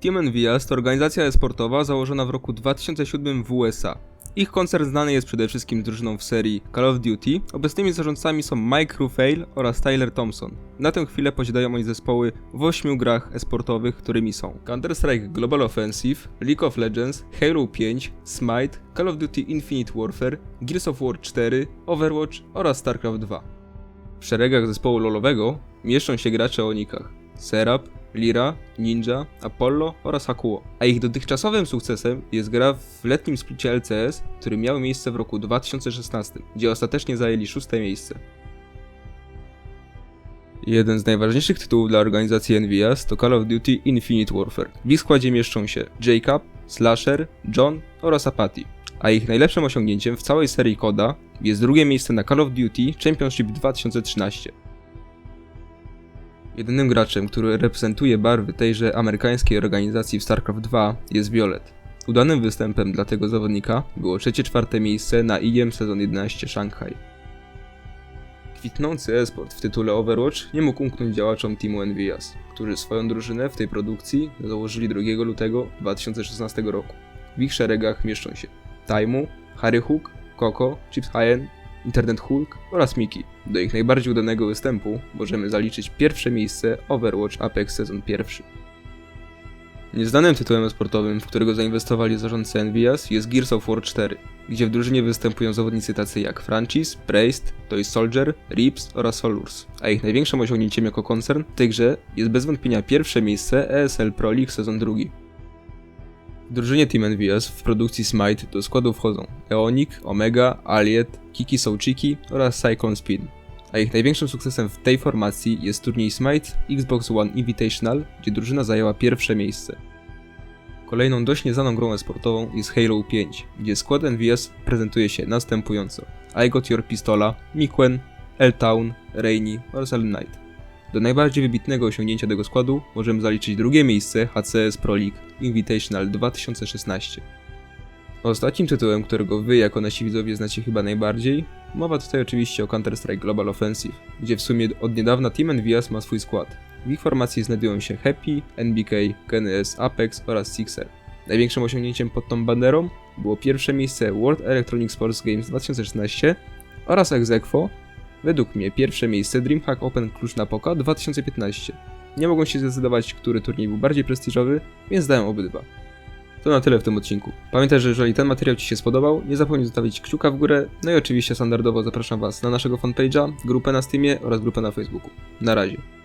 Team Envias to organizacja e-sportowa założona w roku 2007 w USA. Ich koncern znany jest przede wszystkim drużyną w serii Call of Duty. Obecnymi zarządcami są Mike Rufail oraz Tyler Thompson. Na tę chwilę posiadają oni zespoły w 8 grach e-sportowych, którymi są Counter-Strike Global Offensive, League of Legends, Halo 5, Smite, Call of Duty Infinite Warfare, Gears of War 4, Overwatch oraz StarCraft 2. W szeregach zespołu lolowego mieszczą się gracze o nikach Serap, Lira, Ninja, Apollo oraz Hakuo. A ich dotychczasowym sukcesem jest gra w letnim splicie LCS, który miał miejsce w roku 2016, gdzie ostatecznie zajęli szóste miejsce. Jeden z najważniejszych tytułów dla organizacji Envias to Call of Duty Infinite Warfare. W ich składzie mieszczą się Jacob, Slasher, John oraz Apathy. A ich najlepszym osiągnięciem w całej serii Koda jest drugie miejsce na Call of Duty Championship 2013. Jedynym graczem, który reprezentuje barwy tejże amerykańskiej organizacji w StarCraft 2 jest Violet. Udanym występem dla tego zawodnika było trzecie-czwarte miejsce na IEM sezon 11 Shanghai. Kwitnący esport w tytule Overwatch nie mógł umknąć działaczom teamu Envias, którzy swoją drużynę w tej produkcji założyli 2 lutego 2016 roku. W ich szeregach mieszczą się Taimu, Harry Hook, Coco, Chips Hyen, Internet Hulk oraz Miki. Do ich najbardziej udanego występu możemy zaliczyć pierwsze miejsce Overwatch Apex sezon pierwszy. Nieznanym tytułem sportowym, w którego zainwestowali zarządcy Envias jest Gears of War 4, gdzie w drużynie występują zawodnicy tacy jak Francis, Praised, Toy Soldier, Rips oraz Solurs, a ich największym osiągnięciem jako koncern w tej grze jest bez wątpienia pierwsze miejsce ESL Pro League sezon drugi. W drużynie Team Envious w produkcji Smite do składu wchodzą Eonik, Omega, Aliet, Kiki Souchiki oraz Cyclone Speed. A ich największym sukcesem w tej formacji jest turniej Smite Xbox One Invitational, gdzie drużyna zajęła pierwsze miejsce. Kolejną dość nieznaną grą sportową jest Halo 5, gdzie skład NVS prezentuje się następująco. I Got Your Pistola, Mikwen, L-Town, Rainy oraz Ellen Knight. Do najbardziej wybitnego osiągnięcia tego składu możemy zaliczyć drugie miejsce HCS Pro League Invitational 2016. Ostatnim tytułem, którego wy jako nasi widzowie znacie chyba najbardziej, mowa tutaj oczywiście o Counter-Strike Global Offensive, gdzie w sumie od niedawna Team Envias ma swój skład. W ich formacji znajdują się Happy, NBK, KNS, Apex oraz Sixer. Największym osiągnięciem pod tą banderą było pierwsze miejsce World Electronic Sports Games 2016 oraz Exequo, według mnie pierwsze miejsce DreamHack Open Klucz na Poka 2015. Nie mogą się zdecydować, który turniej był bardziej prestiżowy, więc dałem obydwa. To na tyle w tym odcinku. Pamiętaj, że jeżeli ten materiał Ci się spodobał, nie zapomnij zostawić kciuka w górę, no i oczywiście standardowo zapraszam Was na naszego fanpage'a, grupę na Steamie oraz grupę na Facebooku. Na razie.